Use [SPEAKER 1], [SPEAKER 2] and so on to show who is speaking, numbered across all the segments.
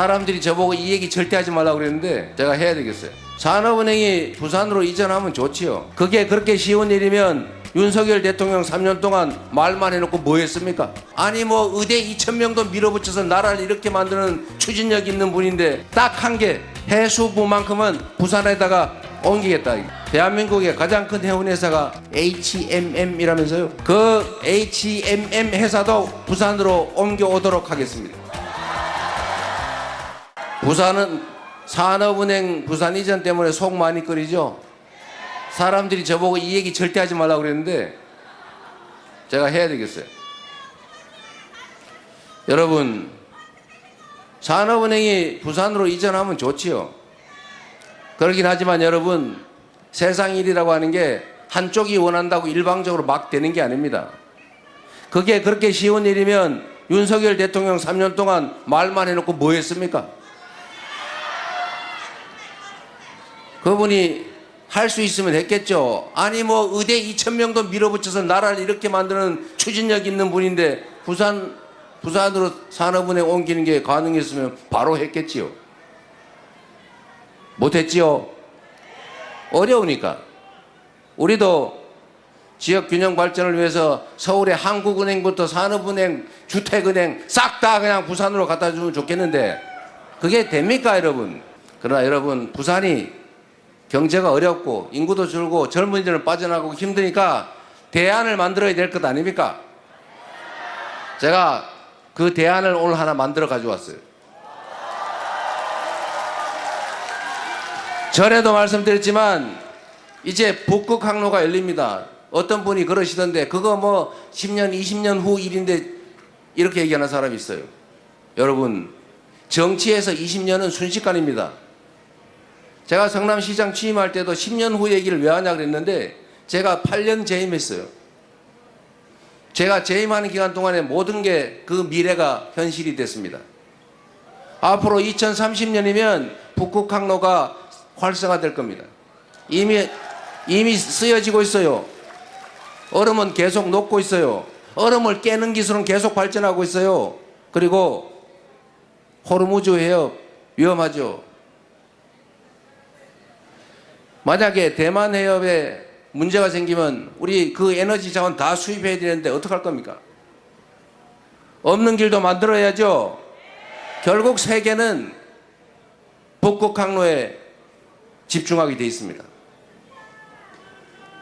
[SPEAKER 1] 사람들이 저보고 이 얘기 절대 하지 말라고 그랬는데 제가 해야 되겠어요. 산업은행이 부산으로 이전하면 좋지요. 그게 그렇게 쉬운 일이면 윤석열 대통령 3년 동안 말만 해놓고 뭐 했습니까? 아니 뭐 의대 2천 명도 밀어붙여서 나라를 이렇게 만드는 추진력 있는 분인데 딱 한 개 해수부만큼은 부산에다가 옮기겠다. 대한민국의 가장 큰 해운 회사가 HMM이라면서요. 그 HMM 회사도 부산으로 옮겨오도록 하겠습니다. 부산은 산업은행 부산 이전 때문에 속 많이 끓이죠. 사람들이 저보고 이 얘기 절대 하지 말라고 그랬는데 제가 해야 되겠어요. 여러분, 산업은행이 부산으로 이전하면 좋지요. 그러긴 하지만 여러분, 세상 일이라고 하는 게 한쪽이 원한다고 일방적으로 막 되는 게 아닙니다. 그게 그렇게 쉬운 일이면 윤석열 대통령 3년 동안 말만 해놓고 뭐 했습니까? 그분이 할 수 있으면 했겠죠. 아니 뭐 의대 2천 명도 밀어붙여서 나라를 이렇게 만드는 추진력 있는 분인데 부산 부산으로 산업은행 옮기는 게 가능했으면 바로 했겠지요. 못했지요. 어려우니까. 우리도 지역 균형 발전을 위해서 서울의 한국은행부터 산업은행, 주택은행 싹 다 그냥 부산으로 갖다 주면 좋겠는데 그게 됩니까, 여러분? 그러나 여러분, 부산이 경제가 어렵고 인구도 줄고 젊은이들은 빠져나가고 힘드니까 대안을 만들어야 될 것 아닙니까? 제가 그 대안을 오늘 하나 만들어 가져왔어요. 전에도 말씀드렸지만 이제 북극 항로가 열립니다. 어떤 분이 그러시던데 그거 뭐 10년, 20년 후 일인데 이렇게 얘기하는 사람이 있어요. 여러분, 정치에서 20년은 순식간입니다. 제가 성남시장 취임할 때도 10년 후 얘기를 왜 하냐 그랬는데 제가 8년 재임했어요. 제가 재임하는 기간 동안에 모든 게 그 미래가 현실이 됐습니다. 앞으로 2030년이면 북극 항로가 활성화될 겁니다. 이미 이미 쓰여지고 있어요. 얼음은 계속 녹고 있어요. 얼음을 깨는 기술은 계속 발전하고 있어요. 그리고 호르무즈 해협 위험하죠. 만약에 대만 해협에 문제가 생기면 우리 그 에너지 자원 다 수입해야 되는데 어떡할 겁니까? 없는 길도 만들어야죠. 결국 세계는 북극 항로에 집중하게 돼 있습니다.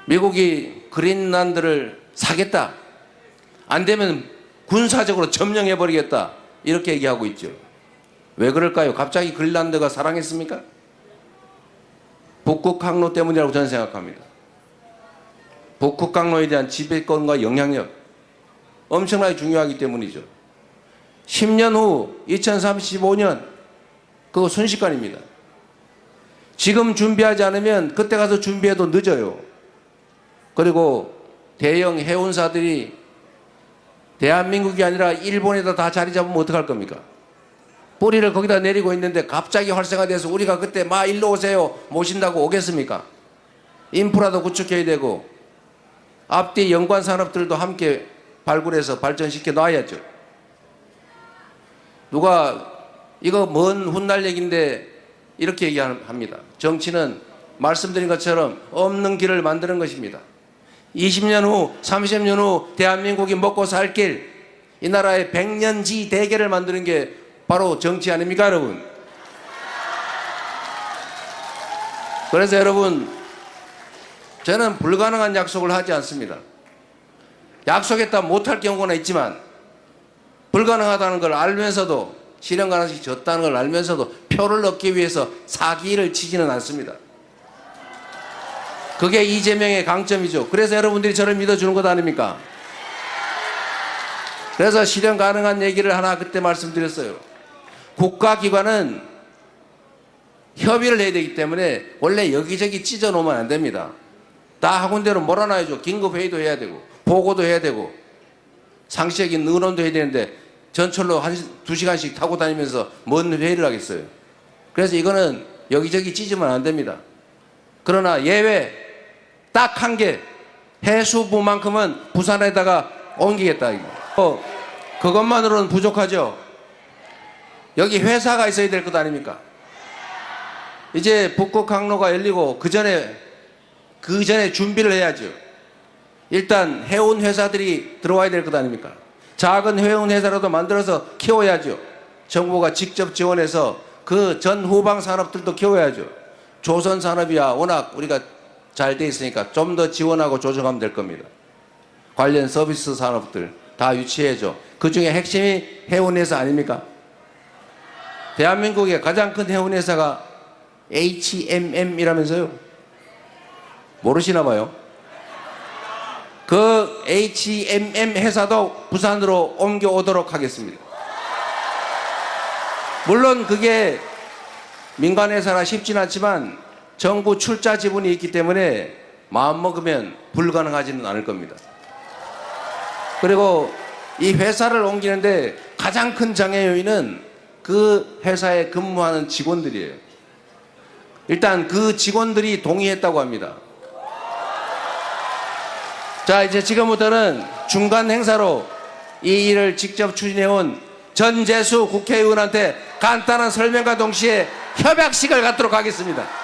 [SPEAKER 1] 미국이 그린란드를 사겠다. 안 되면 군사적으로 점령해 버리겠다. 이렇게 얘기하고 있죠. 왜 그럴까요? 갑자기 그린란드가 사랑했습니까? 북극 항로 때문이라고 저는 생각합니다. 북극 항로에 대한 지배권과 영향력 엄청나게 중요하기 때문이죠. 10년 후 2035년 그거 순식간입니다. 지금 준비하지 않으면 그때 가서 준비해도 늦어요. 그리고 대형 해운사들이 대한민국이 아니라 일본에다 다 자리 잡으면 어떡할 겁니까? 뿌리를 거기다 내리고 있는데 갑자기 활성화돼서 우리가 그때 마 일로 오세요 모신다고 오겠습니까? 인프라도 구축해야 되고 앞뒤 연관 산업들도 함께 발굴해서 발전시켜 놔야죠. 누가 이거 먼 훗날 얘기인데 이렇게 얘기합니다. 정치는 말씀드린 것처럼 없는 길을 만드는 것입니다. 20년 후, 30년 후 대한민국이 먹고 살 길, 이 나라의 백년지 대계를 만드는 게 바로 정치 아닙니까, 여러분? 그래서 여러분, 저는 불가능한 약속을 하지 않습니다. 약속했다 못할 경우는 있지만, 불가능하다는 걸 알면서도 실현 가능성이 적다는 걸 알면서도 표를 얻기 위해서 사기를 치지는 않습니다. 그게 이재명의 강점이죠. 그래서 여러분들이 저를 믿어주는 것 아닙니까? 그래서 실현 가능한 얘기를 하나 그때 말씀드렸어요. 국가기관은 협의를 해야 되기 때문에 원래 여기저기 찢어 놓으면 안 됩니다. 다 학원대로 몰아놔야죠. 긴급회의도 해야 되고, 보고도 해야 되고, 상시적인 의논도 해야 되는데, 전철로 한, 두 시간씩 타고 다니면서 뭔 회의를 하겠어요. 그래서 이거는 여기저기 찢으면 안 됩니다. 그러나 예외, 딱 한 개, 해수부만큼은 부산에다가 옮기겠다. 어, 그것만으로는 부족하죠. 여기 회사가 있어야 될 것 아닙니까? 이제 북극 항로가 열리고 그 전에 그 전에 준비를 해야죠. 일단 해운 회사들이 들어와야 될 것 아닙니까? 작은 해운 회사라도 만들어서 키워야죠. 정부가 직접 지원해서 그 전 후방 산업들도 키워야죠. 조선 산업이야 워낙 우리가 잘 돼 있으니까 좀 더 지원하고 조정하면 될 겁니다. 관련 서비스 산업들 다 유치해줘. 그 중에 핵심이 해운회사 아닙니까? 대한민국의 가장 큰 해운회사가 HMM이라면서요? 모르시나 봐요. 그 HMM 회사도 부산으로 옮겨오도록 하겠습니다. 물론 그게 민간 회사라 쉽진 않지만 정부 출자 지분이 있기 때문에 마음 먹으면 불가능하지는 않을 겁니다. 그리고 이 회사를 옮기는데 가장 큰 장애 요인은 그 회사에 근무하는 직원들이에요. 일단 그 직원들이 동의했다고 합니다. 자, 이제 지금부터는 중간 행사로 이 일을 직접 추진해온 전재수 국회의원한테 간단한 설명과 동시에 협약식을 갖도록 하겠습니다.